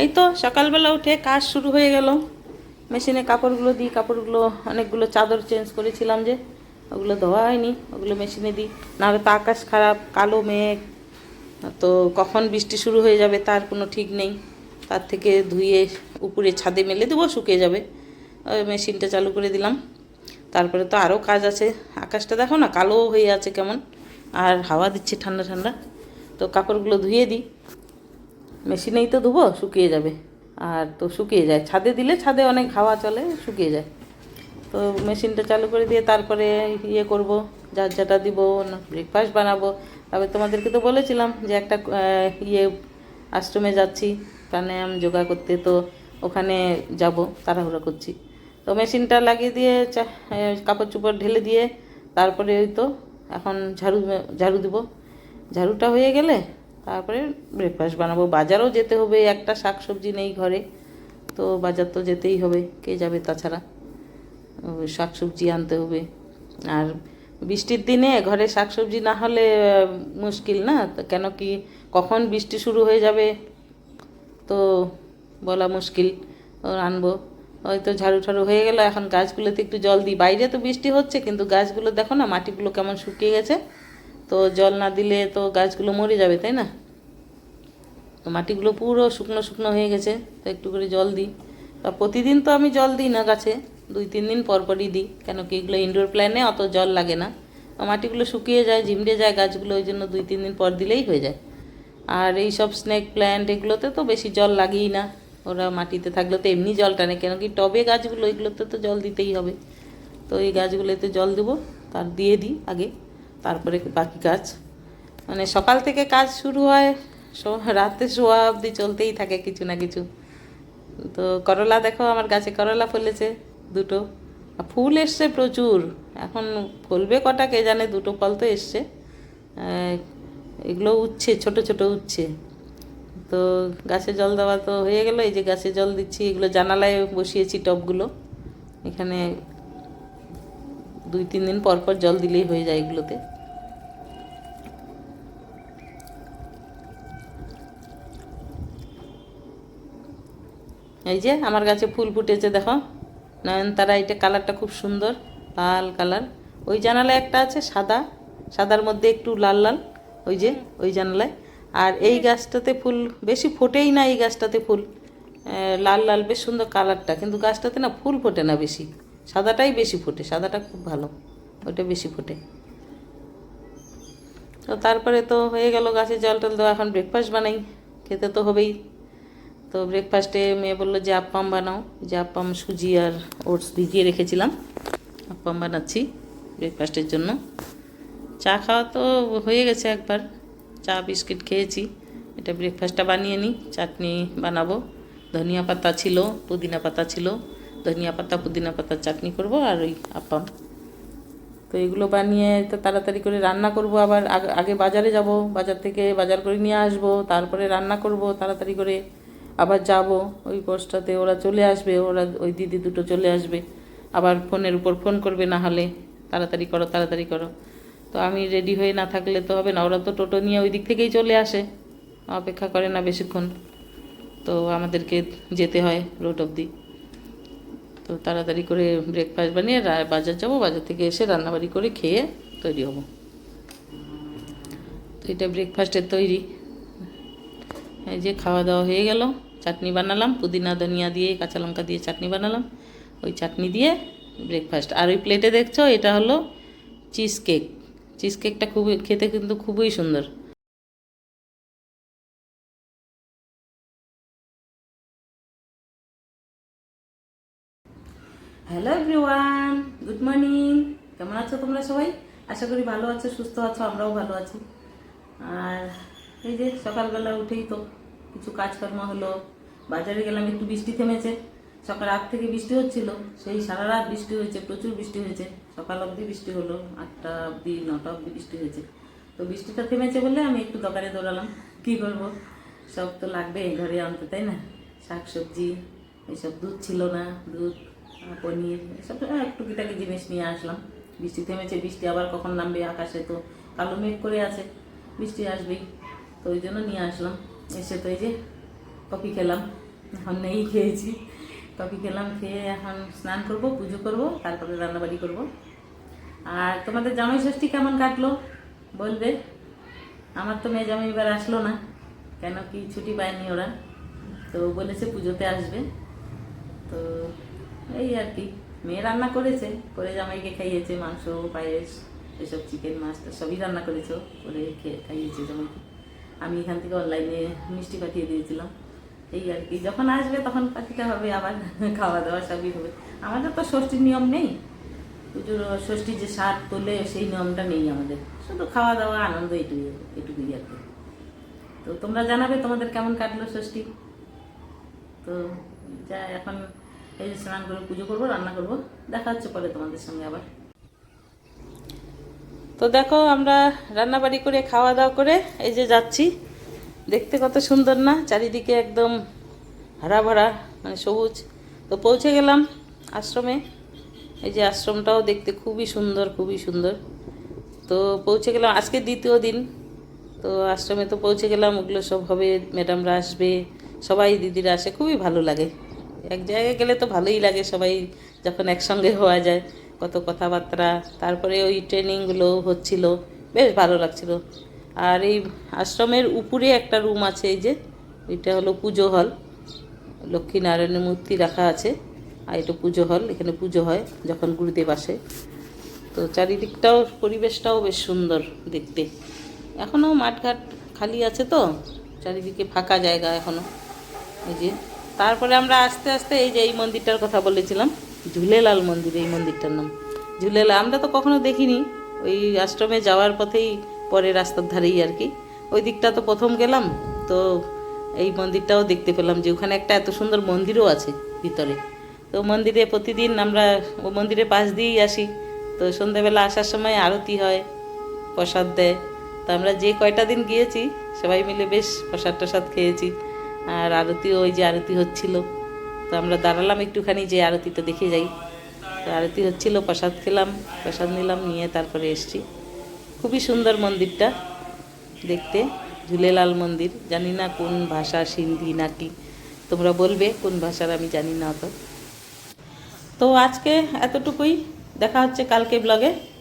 এই তো সকালবেলা উঠে কাজ শুরু হয়ে গেল। মেশিনে কাপড়গুলো দিই, কাপড়গুলো অনেকগুলো চাদর চেঞ্জ করেছিলাম যে, ওগুলো ধোয়া হয়নি, ওগুলো মেশিনে দিই। নাহলে তো আকাশ খারাপ, কালো মেঘ, তো কখন বৃষ্টি শুরু হয়ে যাবে তার কোনো ঠিক নেই। তার থেকে ধুয়ে উপরে ছাদে মেলে দেবো, শুকিয়ে যাবে। ওই মেশিনটা চালু করে দিলাম। তারপরে তো আরও কাজ আছে। আকাশটা দেখো না, কালো হয়ে আছে কেমন। আর হাওয়া দিচ্ছে ঠান্ডা ঠান্ডা। তো কাপড়গুলো ধুয়ে দিই। মেশিনেই তো ধুবো, শুকিয়ে যাবে। আর তো শুকিয়ে যায়। ছাদে দিলে ছাদে অনেক হাওয়া চলে, শুকিয়ে যায়। তো মেশিনটা চালু করে দিয়ে তারপরে ইয়ে করব, যার যেটা দিব ব্রেকফাস্ট বানাবো। তবে তোমাদেরকে তো বলেছিলাম যে একটা ইয়ে আশ্রমে যাচ্ছি, প্রাণায়াম, যোগা করতে, তো ওখানে যাব, তাড়াহুড়ো করছি। তো মেশিনটা লাগিয়ে দিয়ে কাপড় চোপড় ঢেলে দিয়ে তারপরে ওই তো এখন ঝাড়ু ঝাড়ু দিব। ঝাড়ুটা হয়ে গেলে তারপরে ব্রেকফাস্ট বানাবো। বাজারও যেতে হবে, একটা শাক সবজি নেই ঘরে। তো বাজার তো যেতেই হবে, কে যাবে তাছাড়া? শাক সবজি আনতে হবে। আর বৃষ্টির দিনে ঘরে শাক সবজি না হলে মুশকিল না? কেন কি, কখন বৃষ্টি শুরু হয়ে যাবে? তো বলা মুশকিল। আনব। হয়তো ঝাড়ু ঠাড়ু হয়ে গেল, এখন গাছগুলোতে একটু জল দিই। বাইরে তো বৃষ্টি হচ্ছে, কিন্তু গাছগুলো দেখো না, মাটিগুলো কেমন শুকিয়ে গেছে। তো জল না দিলে তো গাছগুলো মরে যাবে, তাই না? তো মাটিগুলো পুরো শুকনো শুকনো হয়ে গেছে, তো একটু করে জল দিই। তা প্রতিদিন তো আমি জল দিই না গাছে, দুই তিন দিন পর পরই দিই, কেন কি এগুলো ইনডোর প্ল্যানে অত জল লাগে না। মাটিগুলো শুকিয়ে যায়, ঝিমড়ে যায়, গাছগুলো ওই জন্য দুই তিন দিন পর দিলেই হয়ে যায়। আর এই সব স্নেক প্ল্যান্ট এগুলোতে তো বেশি জল লাগেই না। ওরা মাটিতে থাকলে তো এমনি জল টানে, কেন কি টবে গাছগুলো এগুলোতে তো জল দিতেই হবে। তো এই গাছগুলোতে জল দেবো, তার দিয়ে দিই আগে। তারপরে বাকি কাজ। মানে সকাল থেকে কাজ শুরু হয় রাতে শোয়া অবধি চলতেই থাকে কিছু না কিছু। তো করলা দেখো, আমার গাছে করলা ফলেছে দুটো। ফুল এসছে প্রচুর। এখন ফলবে কটা কে জানে, দুটো ফল তো এসছে। এগুলো উঠছে ছোট ছোট উঠছে তো গাছে জল দেওয়া তো হয়ে গেল, এই যে গাছে জল দিচ্ছি, এগুলো জানালায় বসিয়েছি টবগুলো। এখানে দুই, তিন দিন পর পর জল দিলেই হয়ে যায় এগুলোতে। এই যে আমার গাছে ফুল ফুটেছে, দেখো। নয়নতারা এটা কালারটা খুব সুন্দর, লাল কালার। ওই জানালায় একটা আছে, সাদা। সাদার মধ্যে একটু লাল লাল। ওই যে, ওই জানালায়। আর এই গাছটাতে ফুল, বেশি ফোটেই না এই গাছটাতে ফুল। লাল লাল, বেশ সুন্দর কালারটা। কিন্তু গাছটাতে না ফুল ফোটে না বেশি। সাদাটাই বেশি ফোটে, সাদাটা খুব ভালো, ওইটা বেশি ফোটে। তো তারপরে তো হয়ে গেল গাছে জল টল দেওয়া এখন ব্রেকফাস্ট বানাই, খেতে তো হবেই। তো ব্রেকফাস্টে মেয়ে বলল, যে আপ্পাম বানাও। যে আপ্পাম সুজি আর ওটস ভিজিয়ে রেখেছিলাম। আপ্পাম বানাচ্ছি ব্রেকফাস্টের জন্য। চা খাওয়া তো হয়ে গেছে একবার। চা, বিস্কিট খেয়েছি। এটা ব্রেকফাস্টটা বানিয়ে নিই, চাটনি বানাবো। ধনিয়া পাতা ছিল, পুদিনা পাতা ছিল। ধনিয়া পাতা, পুদিনা পাতার চাটনি করব আর ওই আপ্পাম তো এগুলো বানিয়ে তো তাড়াতাড়ি করে রান্না করব আবার আগ- আগে বাজারে যাব, বাজার থেকে বাজার করে নিয়ে আসব, তারপরে রান্না করব, তাড়াতাড়ি করে আবার যাব। ওই পোস্টটাতে ওরা চলে আসবে, ওরা ওই দিদি দুটো চলে আসবে। আবার ফোনের উপর ফোন করবে না হলে, তাড়াতাড়ি করো তাড়াতাড়ি করো। তো আমি রেডি হয়ে না থাকলে তো হবে না, ওরা তো টোটো নিয়ে ওই দিক থেকেই চলে আসে। অপেক্ষা করে না বেশিক্ষণ। তো আমাদেরকে যেতে হয় রোড অবধি। তো তাড়াতাড়ি করে ব্রেকফাস্ট বানিয়ে বাজার যাব, বাজার থেকে এসে রান্নাবাড়ি করে খেয়ে তৈরি হব। তো এটা ব্রেকফাস্টের তৈরি। এই যে খাওয়া দাওয়া হয়ে গেল, চাটনি বানালাম, পুদিনা, ধনিয়া দিয়ে, কাঁচা লঙ্কা দিয়ে চাটনি বানালাম। ওই চাটনি দিয়ে ব্রেকফাস্ট আর ওই প্লেটে দেখছ, এটা হলো চিজ কেক চিজ কেকটা খুবই, খেতে কিন্তু খুবই সুন্দর। হ্যালো এভরিওয়ান গুড মর্নিং কেমন আছো তোমরা সবাই? আশা করি ভালো আছো, সুস্থ আছো, আমরাও ভালো আছি। আর এই যে সকালবেলা উঠেই তো কিছু কাজকর্ম হলো। বাজারে গেলাম, একটু বৃষ্টি থেমেছে। সকাল আট থেকে বৃষ্টি হচ্ছিল, সেই সারা রাত বৃষ্টি হয়েছে, প্রচুর বৃষ্টি হয়েছে। সকাল অবধি বৃষ্টি হলো, আটটা অবধি, নটা অবধি বৃষ্টি হয়েছে। তো বৃষ্টিটা থেমেছে বলে আমি একটু দোকানে দৌড়ালাম। কী করব? সব তো লাগবে ঘরে আনতে তাই না? শাক সবজি এইসব দুধ ছিল না, দুধ পনির এসব আহ, টুকিটাকি জিনিস নিয়ে আসলাম। বৃষ্টি থেমেছে বৃষ্টি আবার কখন নামবে আকাশে তো কালো মেঘ করে আছে বৃষ্টি আসবেই। তো ওই জন্য নিয়ে আসলাম। এসে তো এই যে কফি খেলাম। এখন নেই খেয়েছি। কফি খেলাম খেয়ে এখন স্নান করব পুজো করব তারপরে রান্নাবাড়ি করব। আর তোমাদের জামাই ষষ্ঠী কেমন কাটলো? বলবে। আমার তো মেয়ে জামাই এবার আসলো না কেন কি ছুটি পায়নি ওরা। তো বলেছে পুজোতে আসবে। তো এই আর কি। মেয়ে রান্না করেছে, করে জামাইকে খাইয়েছে মাংস, পায়েস, এসব চিকেন মাছ, তো সবই রান্না করেছ করে খেয়ে খাইয়েছে জামাইকে। আমি এখান থেকে অনলাইনে মিষ্টি পাঠিয়ে দিয়েছিলাম। এই আর কি, যখন আসবে তখন পাঠিয়ে হবে আবার খাওয়া দাওয়া সবই হবে। আমাদের তো ষষ্ঠীর নিয়ম নেই। পুজোর ষষ্ঠীর যে স্বাদ তোলে, সেই নিয়মটা নেই আমাদের। শুধু খাওয়া দাওয়া আনন্দ, এটুকুই এটুকুই আর কি। তো তোমরা জানাবে তোমাদের কেমন কাটলো ষষ্ঠী। তো যা, এখন এই যে স্নান করে পুজো করব, রান্না করব। দেখা হচ্ছে পরে তোমাদের সঙ্গে আবার। তো দেখো, আমরা রান্নাবাড়ি করে খাওয়া দাওয়া করে এই যে যাচ্ছি। দেখতে কত সুন্দর না? চারিদিকে একদম হারা ভরা মানে সবুজ। তো পৌঁছে গেলাম আশ্রমে। এই যে আশ্রমটাও দেখতে খুবই সুন্দর খুবই সুন্দর। তো পৌঁছে গেলাম, আজকে দ্বিতীয় দিন। তো আশ্রমে তো পৌঁছে গেলাম, ওগুলো সব হবে ম্যাডামরা আসবে, সবাই দিদিরা আসে, খুবই ভালো লাগে। এক জায়গায় গেলে তো ভালোই লাগে সবাই যখন একসঙ্গে হওয়া যায়, কত কথাবার্তা। তারপরে ওই ট্রেনিংগুলো হচ্ছিল, বেশ ভালো লাগছিল। আর এই আশ্রমের উপরে একটা রুম আছে এই যে, এটা হলো পুজো হল। লক্ষ্মীনারায়ণের মূর্তি রাখা আছে। আর এটা পুজো হল, এখানে পুজো হয় যখন গুরুদেব আসে। তো চারিদিকটাও, পরিবেশটাও বেশ সুন্দর দেখতে। এখনও মাঠঘাট খালি আছে তো, চারিদিকে ফাঁকা জায়গা এখনও। এই যে তারপরে আমরা আস্তে আস্তে এই যে এই মন্দিরটার কথা বলেছিলাম, ঝুলেলাল মন্দির, এই মন্দিরটার নাম। ঝুলেলাল, আমরা তো কখনো দেখিনি, ওই আশ্রমে যাওয়ার পথেই পরে রাস্তার ধারেই আর কি। ওই দিকটা তো প্রথম গেলাম, তো এই মন্দিরটাও দেখতে পেলাম যে ওখানে একটা এত সুন্দর মন্দিরও আছে ভিতরে। তো মন্দিরে প্রতিদিন আমরা ও মন্দিরের পাশ দিয়েই আসি, তো সন্ধ্যেবেলা আসার সময় আরতি হয়, প্রসাদ দেয়। তো আমরা যে কয়টা দিন গিয়েছি, সবাই মিলে বেশ প্রসাদ টসাদ খেয়েছি। আর আরতি, ওই যে আরতি হচ্ছিল। তো আমরা দাঁড়ালাম একটুখানি, যে আরতিটা দেখে যাই। তো আরতি হচ্ছিল, প্রসাদ খেলাম, প্রসাদ নিলাম, নিয়ে তারপরে এসছি। খুবই সুন্দর মন্দিরটা দেখতে, ঝুলেলাল মন্দির। জানি না কোন ভাষা সিন্ধি নাকি, তোমরা বলবে কোন ভাষার আমি জানি না অত। তো আজকে এতটুকুই, দেখা হচ্ছে কালকে ব্লগে।